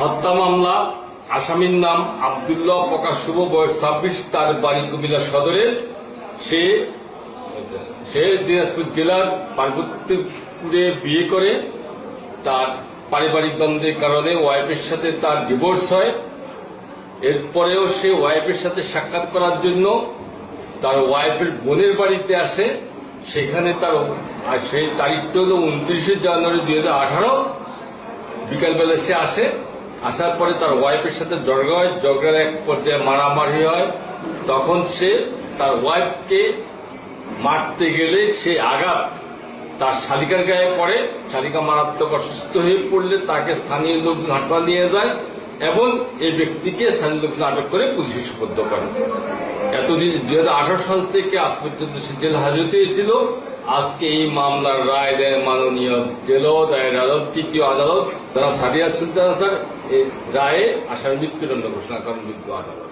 হত্যা মামলা, আসামির নাম আবদুল্লাহ প্রকাশ শুভ, বয়স ছাব্বিশ, তার বাড়ি কুমিল্লা সদরে। সে সে দিনাজপুর জেলার পার্বতীপুরে বিয়ে করে। তার পারিবারিক দ্বন্দ্বের কারণে ওয়াইফের সাথে তার ডিভোর্স হয়। এরপরেও সে ওয়াইফের সাথে সাক্ষাৎ করার জন্য তার ওয়াইফের বোনের বাড়িতে আসে। সেখানে তার সেই তারিখটা হলো উনত্রিশে জানুয়ারি দুই হাজার আঠারো। বিকালবেলা সে আসে। আসার পরে তার ওয়াইফের সাথে ঝগড়া হয়, ঝগড়ার এক পর্যায়ে মারামারি হয়। তখন সে তার ওয়াইফকে মারতে গেলে সে আঘাত। তার শালিকার গায়ে পড়ে। শালিকা মারাত্মক অসুস্থ হয়ে পড়লে তাকে স্থানীয় লোকজন হাসপাতাল নিয়ে যায় এবং এই ব্যক্তিকে স্থানীয় লোকজন আটক করে পুলিশে সুপর্দ করে। এতদিন দুই হাজার আঠারো সাল থেকে আজ পর্যন্ত সে জেল হাজতেই ছিল আজকে এই মামলার রায় দেয় মাননীয় জেল দায়ের আদালত, তৃতীয় আদালত। জনাব সাদিয়া সুলতান স্যার রায়ে আসামি মৃত্যুদণ্ড ঘোষণা করেন বিজ্ঞ আদালত।